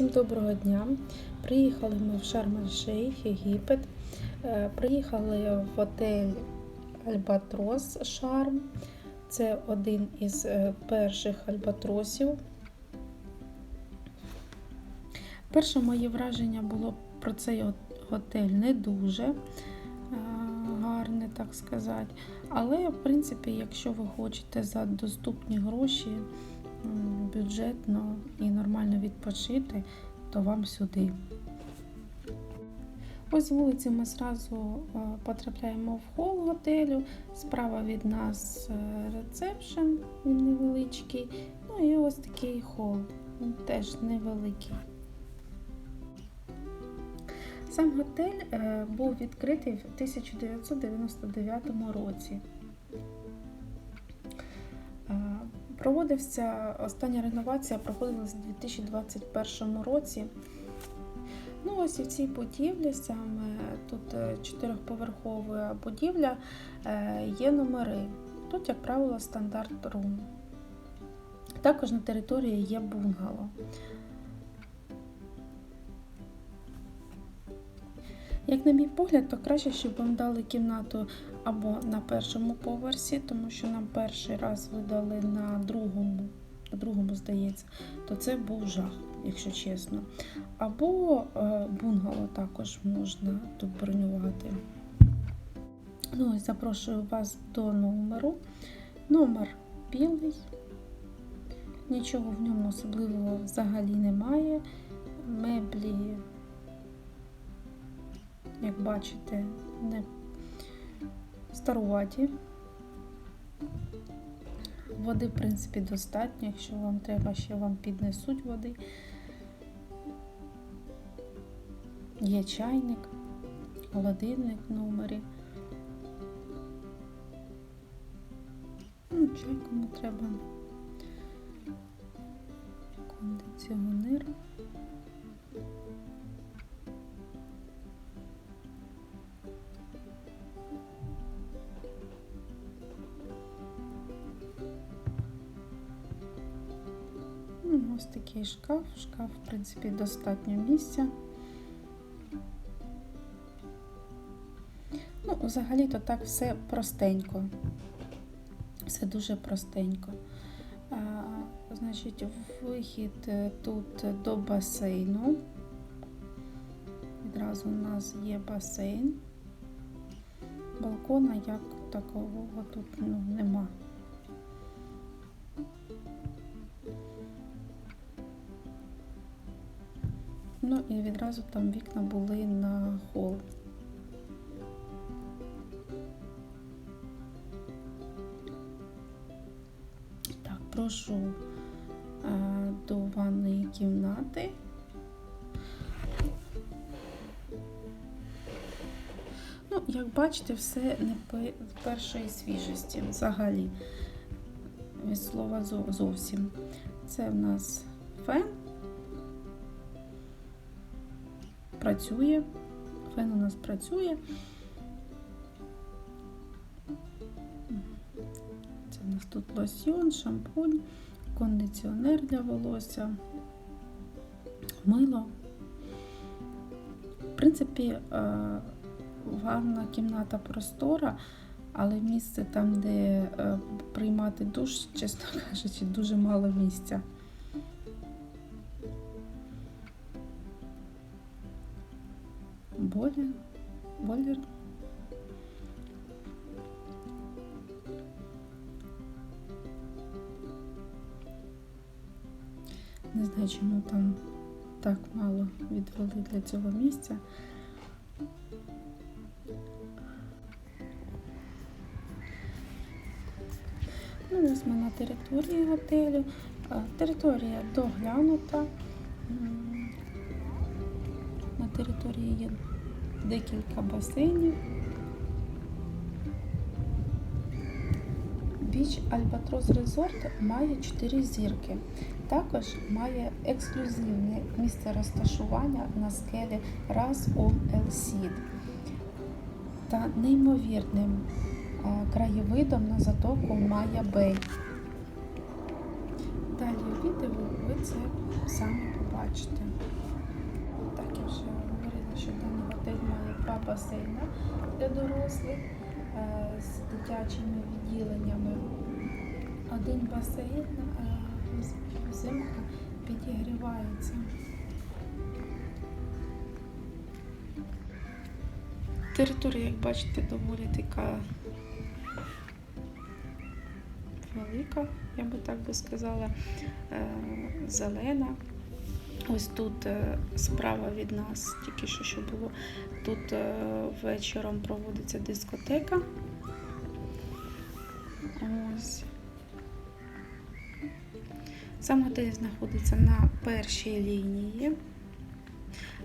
Всім доброго дня. Приїхали ми в Шарм-Ель-Шейх, Єгипет. Е, Приїхали в готель Альбатрос Шарм. Це один із е, перших альбатросів. Перше моє враження було про цей готель не дуже е, гарне, так сказати. Але, в принципі, якщо ви хочете за доступні гроші бюджетно і нормально відпочити, то вам сюди. Ось з вулиці ми зразу е, потрапляємо в хол готелю. Справа від нас е, рецепшн, він невеличкий. Ну і ось такий хол, він теж невеликий. Сам готель е, був відкритий в 1999 році. Проводився остання реновація проходилася у 2021 році. Ну, ось і в цій будівлі, саме тут е, чотирьохповерхова будівля, е, є номери. Тут, як правило, стандарт рум. Також на території є бунгало. Як на мій погляд, то краще, щоб вам дали кімнату або на першому поверсі, тому що нам перший раз видали на другому, на другому, здається, то це був жах, якщо чесно. Або е, бунгало також можна тут бронювати. Ну, ось запрошую вас до номеру. Номер білий, нічого в ньому особливого взагалі немає. Меблі як бачите, не старуваті. Води, в принципі, достатньо, якщо вам треба, ще вам піднесуть води. Є чайник, холодильник в номері. Ну, чай кому треба. Кондиціонер. Такий шкаф. Шкаф, в принципі, достатньо місця. Ну, взагалі-то так все простенько. Все дуже простенько. А, значить, вихід тут до басейну. Відразу у нас є басейн. Балкона як такого тут ну, нема. Ну і відразу там вікна були на хол. Так, прошу е, до ванної кімнати. Ну, як бачите, все не пе- першої свіжості взагалі. Від слова зовсім. Це в нас фен. Працює. Фен у нас працює. Це у нас тут лосьйон, шампунь, кондиціонер для волосся, мило. В принципі, е, гарна кімната простора, але місце там, де е, приймати душ, чесно кажучи, дуже мало місця. Бойлер. Бойлер. Не знаю, чому там так мало відвели для цього місця. Ну, ось ми на території готелю. Територія доглянута. На території є декілька басейнів. Біч Альбатрос Резорт має 4 зірки. Також має ексклюзивне місце розташування на скелі Раз Ом Ел Сід та неймовірним краєвидом на затоку Майя Бей. Далі у відео ви це самі побачите. вже говорила, що даний готель має два басейни для дорослих е, з дитячими відділеннями. Один басейн е, вз- взимку підігрівається. Територія, як бачите, доволі така велика, я би так би сказала, е, зелена. Ось тут е, справа від нас, тільки що що було, тут е, вечором проводиться дискотека. Ось. Сам готель знаходиться на першій лінії,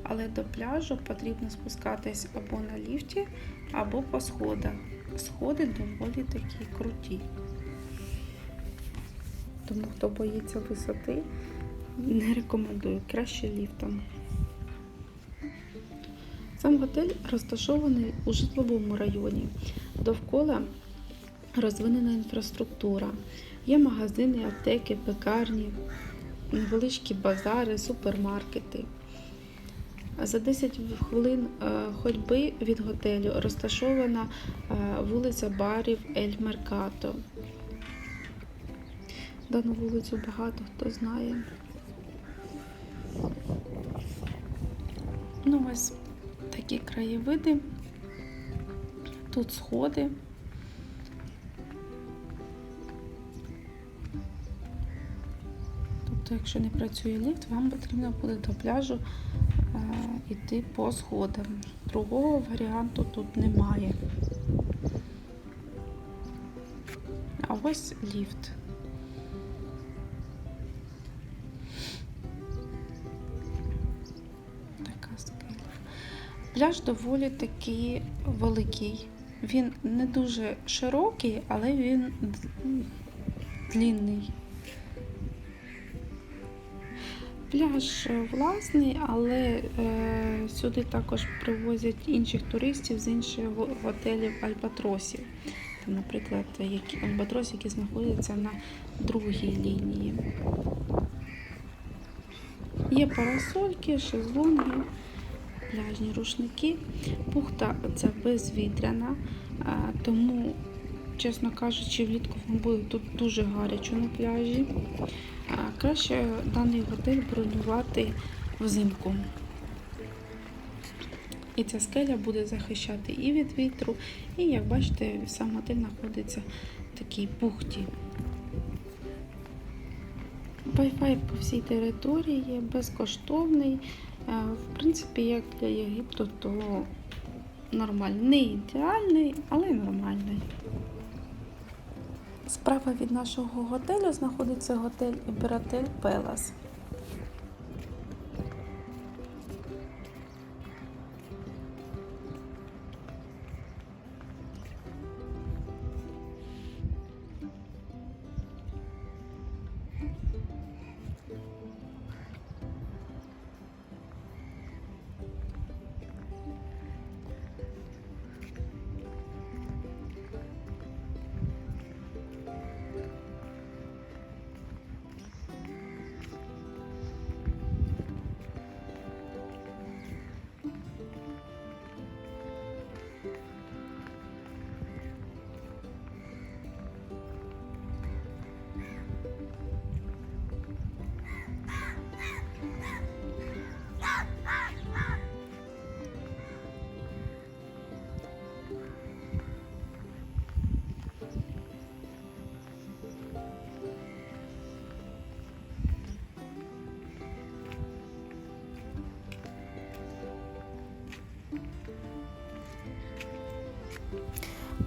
але до пляжу потрібно спускатись або на ліфті, або по сходах. Сходи доволі такі круті. Тому хто боїться висоти, не рекомендую, краще ліфтом. Сам готель розташований у житловому районі. Довкола розвинена інфраструктура. Є магазини, аптеки, пекарні, невеличкі базари, супермаркети. За 10 хвилин е, ходьби від готелю розташована е, вулиця барів Ель Меркато. Дану вулицю багато хто знає. Ось такі краєвиди. Тут сходи. Тобто, якщо не працює ліфт, вам потрібно буде до пляжу е, йти по сходам. Другого варіанту тут немає. А ось ліфт. Пляж доволі таки великий. Він не дуже широкий, але він длінний. Пляж е, власний, але е, сюди також привозять інших туристів з інших готелів Альбатросів. Там, наприклад, які, Альбатрос, які знаходяться на другій лінії. Є парасольки, шезлонги, пляжні рушники. Бухта ця безвітряна, тому, чесно кажучи, влітку вам буде тут дуже гарячо на пляжі. Краще даний готель бронювати взимку. І ця скеля буде захищати і від вітру, і, як бачите, сам готель знаходиться в такій бухті. Wi-Fi по всій території є безкоштовний. Е, В принципі, як для Єгипту, то нормальний. Ідеальний, але нормальний. Справа від нашого готелю знаходиться готель Імператель Пелас.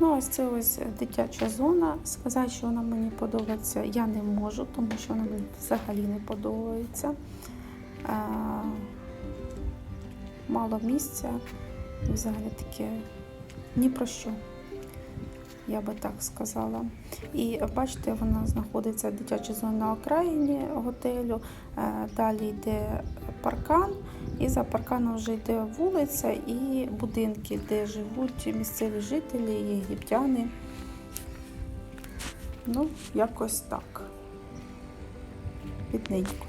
Ну, ось це ось дитяча зона. Сказати, що вона мені подобається, я не можу, тому що вона мені взагалі не подобається. Мало місця, взагалі таке ні про що, я би так сказала. І бачите, вона знаходиться дитяча зона на окраїні готелю. Е, Далі йде паркан, і за парканом вже йде вулиця і будинки, де живуть місцеві жителі, єгиптяни. Ну, якось так. Бідненько.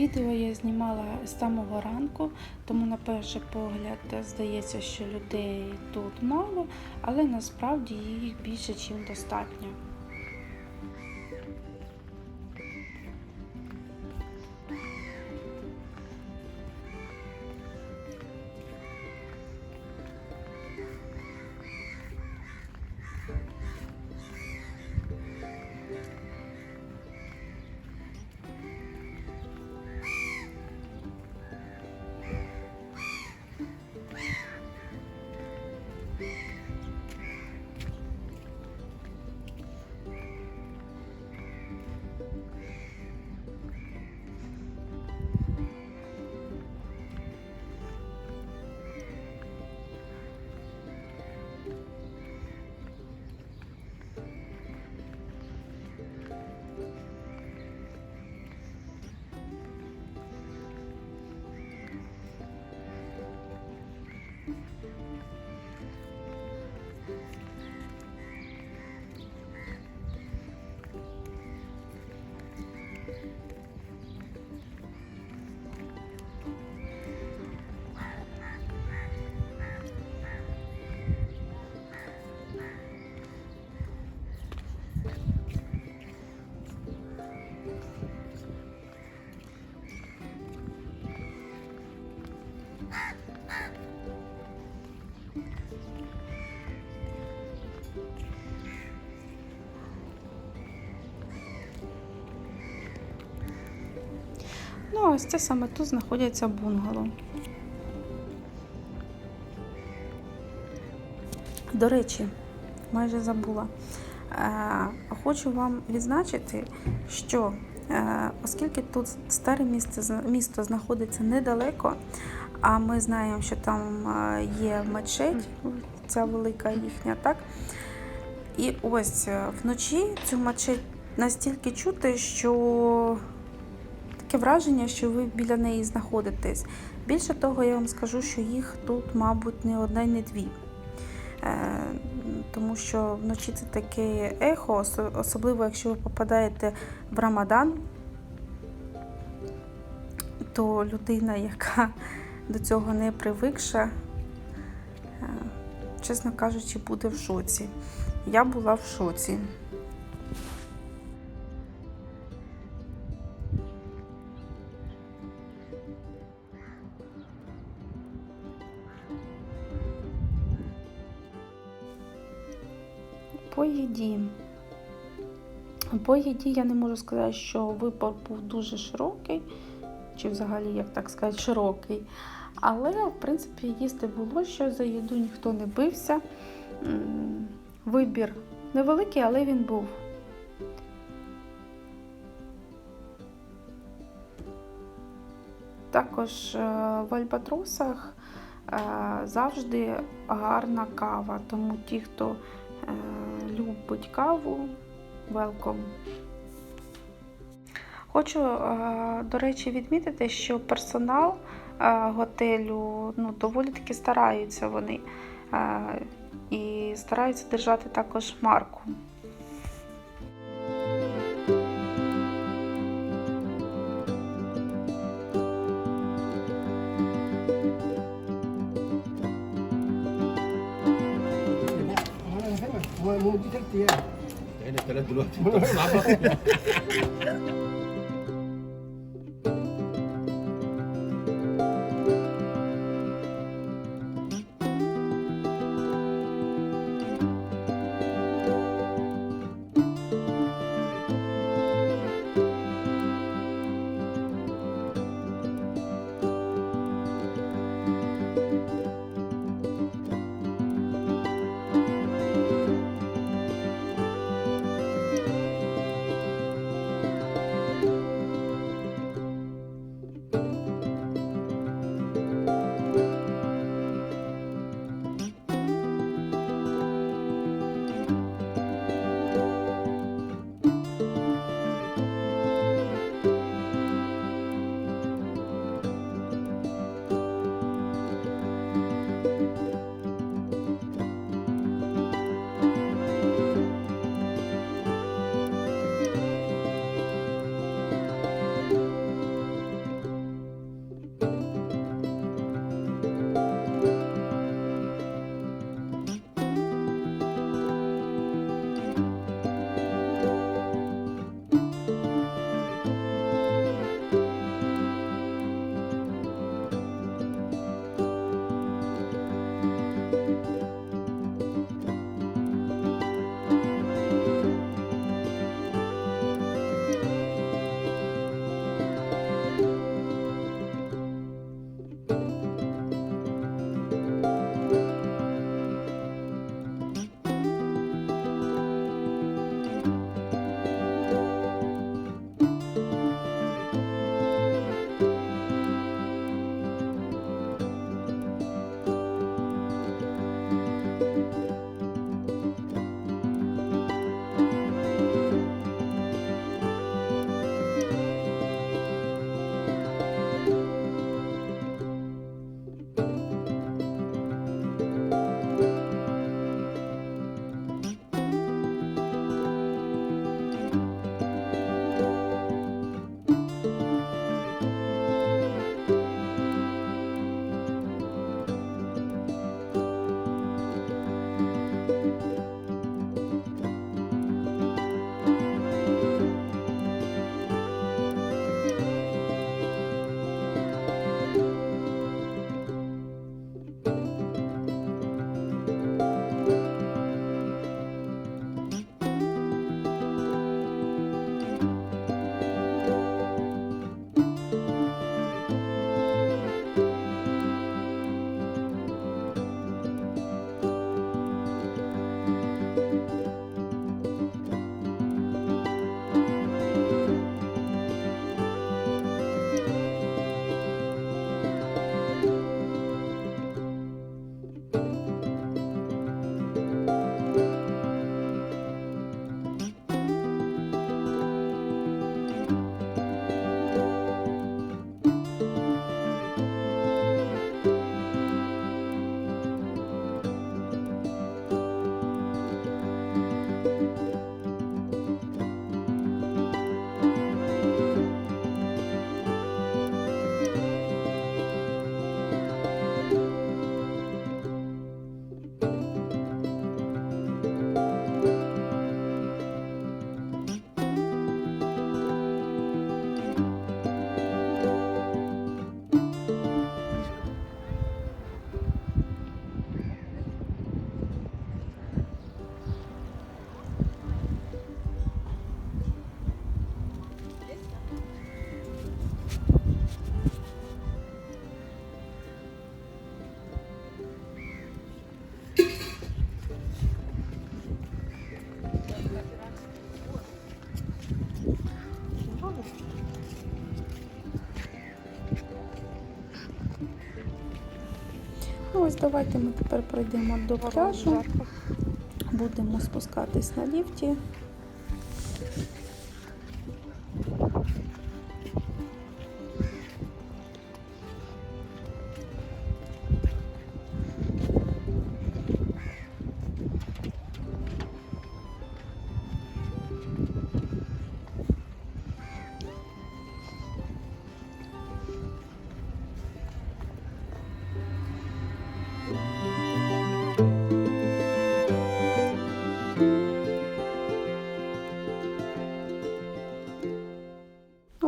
Відео я знімала з самого ранку, тому на перший погляд здається, що людей тут мало, але насправді їх більше, ніж достатньо. Ну, ось це саме тут знаходяться бунгало. До речі, майже забула. Е, Хочу вам відзначити, що е, оскільки тут старе місто, місто знаходиться недалеко, а ми знаємо, що там е, є мечеть, ця велика їхня, так? І ось вночі цю мечеть настільки чути, що таке враження, що ви біля неї знаходитесь. Більше того, я вам скажу, що їх тут, мабуть, не одна й не дві. Е, Тому що вночі це таке ехо, особливо якщо ви попадаєте в Рамадан, то людина, яка до цього не привикша, е, чесно кажучи, буде в шоці. Я була в шоці. По їді. По їді я не можу сказати, що вибор був дуже широкий, чи взагалі, як так сказати, широкий. Але, в принципі, їсти було що за їду ніхто не бився. Вибір невеликий, але він був. Також е, в Альбатросах е, завжди гарна кава, тому ті, хто е, любить каву, велком. Хочу, е, до речі, відмітити, що персонал е, готелю ну, доволі таки стараються вони е, і стараються держати також марку. Mula-mula pergi cerita kan? Eh, dah jalan dulu. Tak apa-apa. Давайте ми тепер пройдемо до пляжу. Будемо спускатись на ліфті.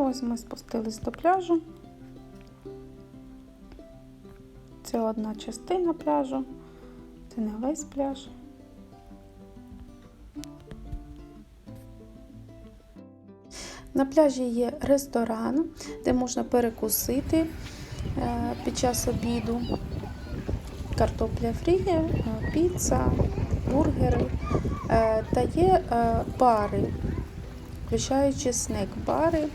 Ось ми спустились до пляжу. Це одна частина пляжу, це не весь пляж. На пляжі є ресторан, де можна перекусити е, під час обіду. Картопля фрі, е, піца, бургери Е, та є бари, включаючи снек-бари.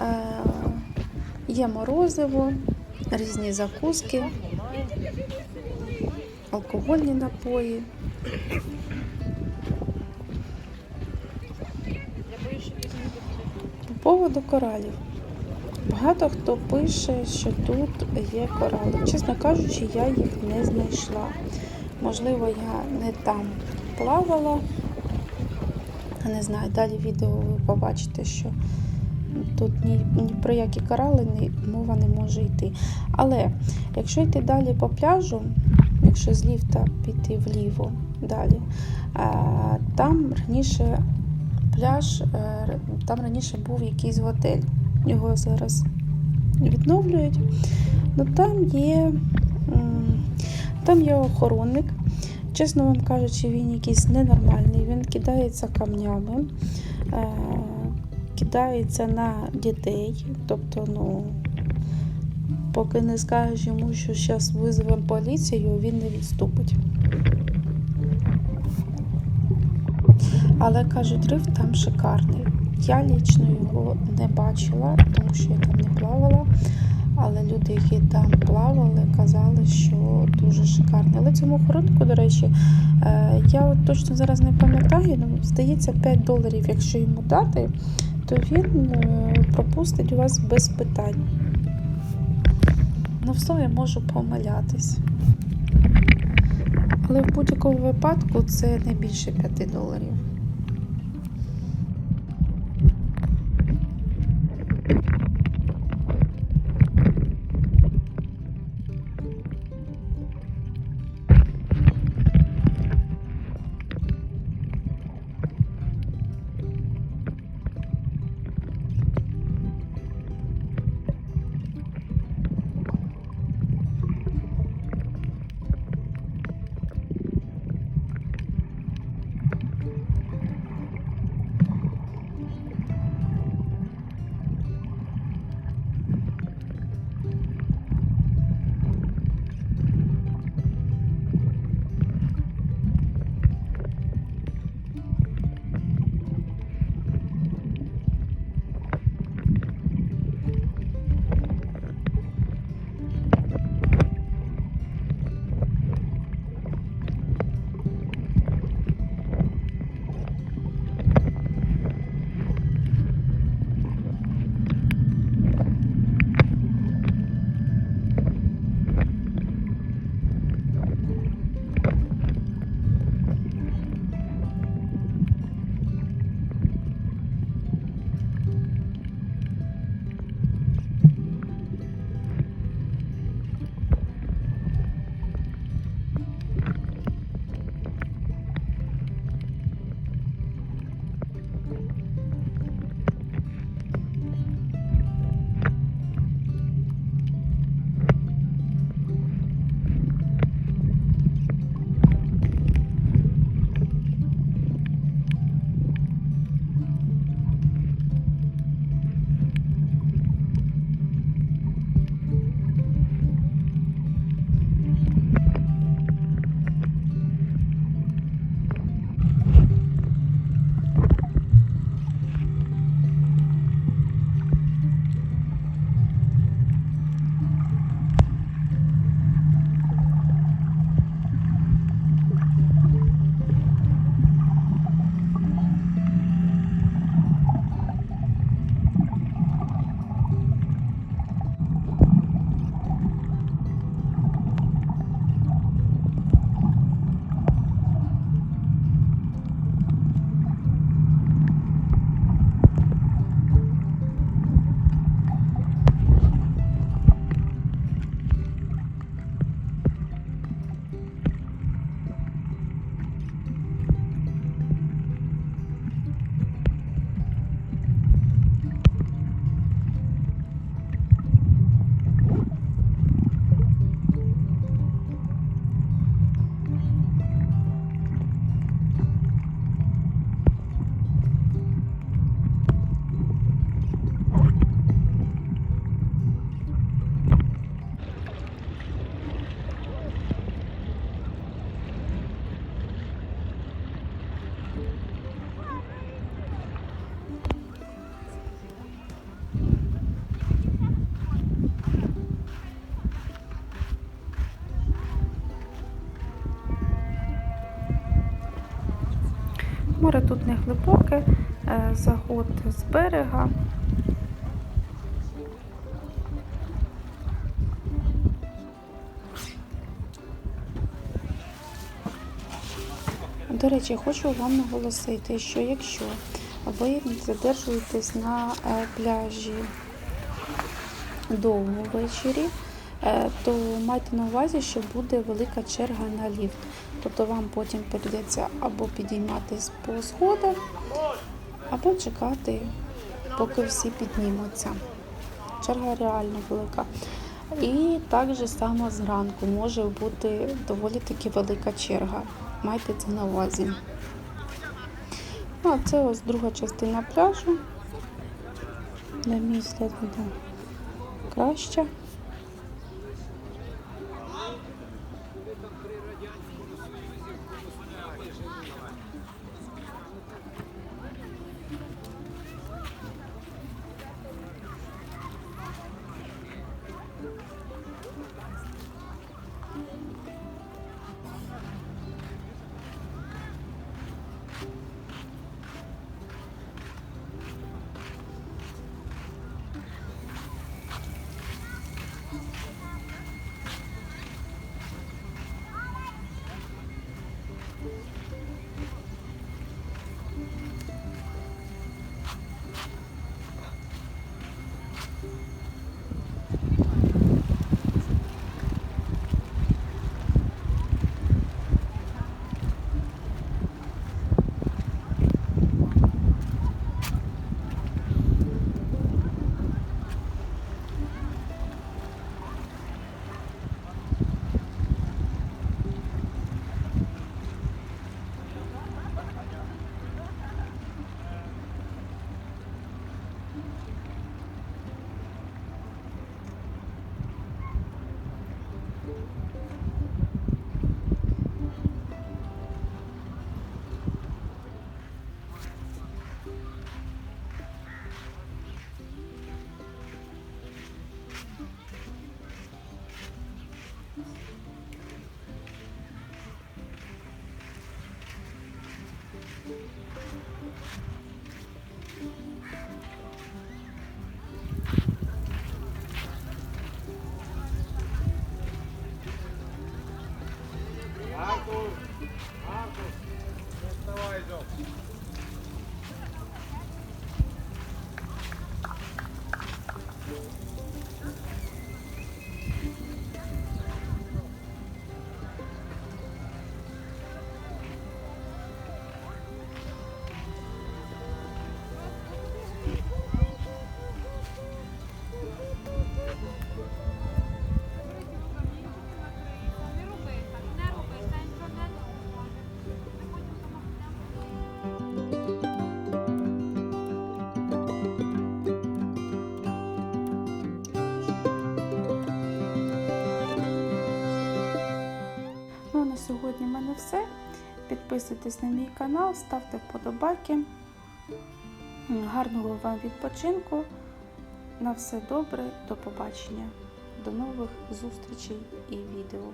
Е, Є морозиво, різні закуски, алкогольні напої. По поводу коралів. Багато хто пише, що тут є корали. Чесно кажучи, я їх не знайшла. Можливо, я не там плавала. Не знаю, далі відео ви побачите, що тут ні, ні про які корали ні, мова не може йти. Але якщо йти далі по пляжу, якщо з ліфта піти вліво далі, е, там раніше пляж, е, там раніше був якийсь готель. Його зараз відновлюють. Ну там є, там є охоронник. Чесно вам кажучи, він якийсь ненормальний, він кидається камнями, е, кидається на дітей. Тобто, ну, поки не скажеш йому, що зараз визовемо поліцію, він не відступить. Але кажуть, риф там шикарний. Я лічно його не бачила, тому що я там не плавала. Але люди, які там плавали, казали, що дуже шикарний. Але цьому охороннику, до речі, е, я от точно зараз не пам'ятаю, ну, здається, 5 доларів, якщо йому дати, то він е, пропустить вас без питань. на в я можу помилятись. Але в будь-якому випадку це не більше 5 доларів. Не глибоке, е, заход з берега. До речі, хочу вам наголосити, що якщо ви задержуєтесь на е, пляжі довго ввечері, то майте на увазі, що буде велика черга на ліфт. Тобто вам потім прийдеться або підійматись по сходах, або чекати, поки всі піднімуться. Черга реально велика. І так же само зранку може бути доволі таки велика черга. Майте це на увазі. А це ось друга частина пляжу. На мій слід буде краще. Сьогодні в мене все. Підписуйтесь на мій канал, ставте вподобайки. Гарного вам відпочинку. На все добре, до побачення. До нових зустрічей і відео.